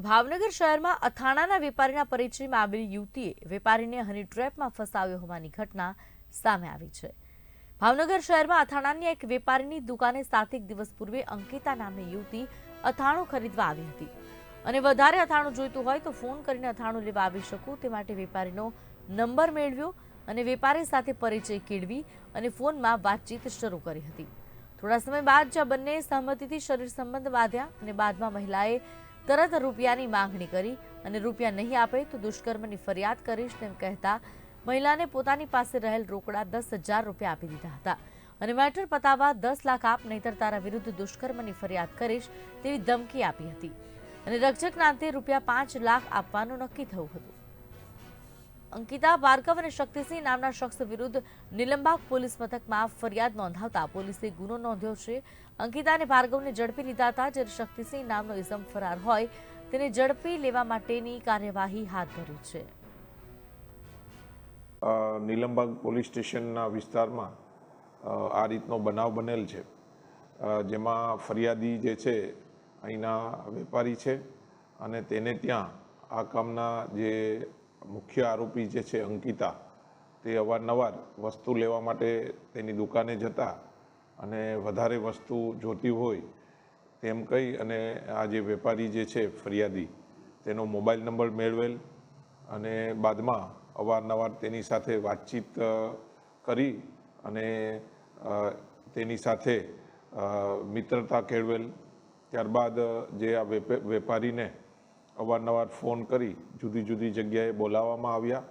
ભાવનગર શહેરમાં અથાણાના વેપારીના પરિચયમાં આવેલી યુવતીએ વેપારીને હની ટ્રેપમાં ફસાવ્યો હોવાની ઘટના સામે આવી છે. ભાવનગર શહેરમાં અથાણાની એક વેપારીની દુકાને સાતેક દિવસ પૂર્વે અંકિતા નામની યુવતી અથાણું ખરીદવા આવી હતી. અને વધારે અથાણું જોઈતું હોય તો ફોન કરીને અથાણું લેવા આવી શકું તે માટે વેપારીનો નંબર મેળવ્યો અને વેપારી સાથે પરિચય કેળવી અને ફોનમાં વાતચીત શરૂ કરી હતી. થોડા સમય બાદ જ્યાં બંને સહમતિથી શરીર સંબંધ બાંધ્યા અને બાદમાં મહિલાએ તરત રૂપિયાની માંગણી કરી અને રૂપિયા નહીં આપે તો દુષ્કર્મની ફરિયાદ કરીશ તેમ કહેતા મહિલાને પોતાની પાસે રહેલ રોકડા દસ હજાર રૂપિયા આપી દીધા હતા. અને મેટર પતાવવા દસ લાખ આપ નહીતર તારા વિરુદ્ધ દુષ્કર્મની ફરિયાદ કરીશ તેવી ધમકી આપી હતી. અને રક્ષક અંતે રૂપિયા પાંચ લાખ આપવાનું નક્કી થયું હતું. અંકિતા ભાર્ગવ અને શક્તિસિંહ નામના શખ્સ વિરુદ્ધ નિલંબાગ પોલીસ મથકમાં ફરિયાદ નોંધાવતા પોલીસે ગુનો નોંધ્યો છે. અંકિતા અને ભાર્ગવને ઝડપી લીધા હતા, જ્યારે શક્તિસિંહ નામનો ઇસમ ફરાર હોય, તેને ઝડપી લેવા માટેની કાર્યવાહી હાથ ધરી છે. નિલંબાગ પોલીસ સ્ટેશનના વિસ્તારમાં આ રીતનો બનાવ બનેલ છે. જેમાં ફરિયાદી જે છે, અહીંના વેપારી છે અને તેને ત્યાં આ કામના જે મુખ્ય આરોપી જે છે અંકિતા, તે અવારનવાર વસ્તુ લેવા માટે તેની દુકાને જતા અને વધારે વસ્તુ જોતી હોય તેમ કહી અને આ જે વેપારી જે છે ફરિયાદી, તેનો મોબાઈલ નંબર મેળવેલ અને બાદમાં અવારનવાર તેની સાથે વાતચીત કરી અને તેની સાથે મિત્રતા કેળવેલ. ત્યારબાદ જે આ વેપે- વેપારીને અવારનવાર ફોન કરી જુદી જુદી જગ્યાએ બોલાવવામાં આવ્યા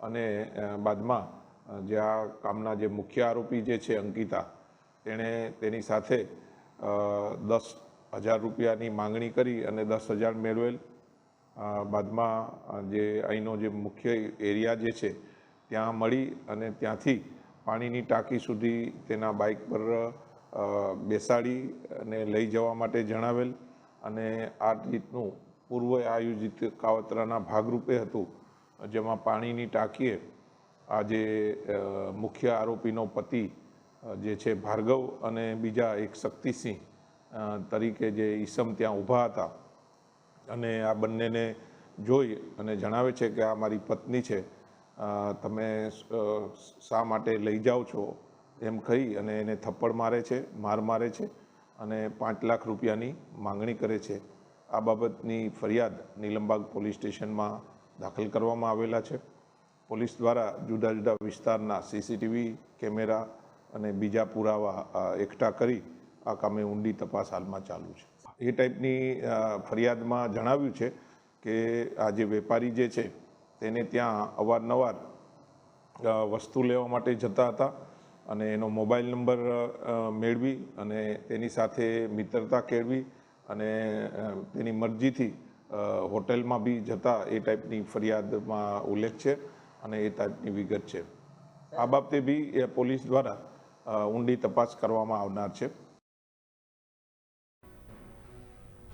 અને બાદમાં જે આ કામના જે મુખ્ય આરોપી જે છે અંકિતા, તેણે તેની સાથે દસ હજાર રૂપિયાની માંગણી કરી અને દસ હજાર મેળવેલ. બાદમાં જે અહીંનો જે મુખ્ય એરિયા જે છે ત્યાં મળી અને ત્યાંથી પાણીની ટાંકી સુધી તેના બાઇક પર બેસાડી અને લઈ જવા માટે જણાવેલ અને આ રીતનું પૂર્વ આયોજિત કાવતરાના ભાગરૂપે હતું. જેમાં પાણીની ટાંકીએ આજે મુખ્ય આરોપીનો પતિ જે છે ભાર્ગવ અને બીજા એક શક્તિસિંહ તરીકે જે ઈસમ ત્યાં ઊભા હતા. અને આ બંનેને જોઈ અને જણાવે છે કે આ મારી પત્ની છે. તમે શા માટે લઈ જાઓ છો? એમ કહી અને એને થપ્પડ મારે છે, માર મારે છે અને પાંચ લાખ રૂપિયાની માંગણી કરે છે. આ બાબતની ફરિયાદ નીલમબાગ પોલીસ સ્ટેશનમાં દાખલ કરવામાં આવેલા છે. પોલીસ દ્વારા જુદા જુદા વિસ્તારના સીસીટીવી કેમેરા અને બીજા પુરાવા એકઠા કરી આ કામે ઊંડી તપાસ હાલમાં ચાલુ છે. એ ટાઈપની ફરિયાદમાં જણાવ્યું છે કે આ જે વેપારી જે છે તેને ત્યાં અવારનવાર વસ્તુ લેવા માટે જતા હતા અને એનો મોબાઈલ નંબર મેળવી અને તેની સાથે મિત્રતા કેળવી અને તેની મરજીથી હોટેલમાં બી જતા એ ટાઈપની ફરિયાદમાં ઉલ્લેખ છે અને એ ટાઈપની વિગત છે. આ બાબતે બી એ પોલીસ દ્વારા ઊંડી તપાસ કરવામાં આવનાર છે.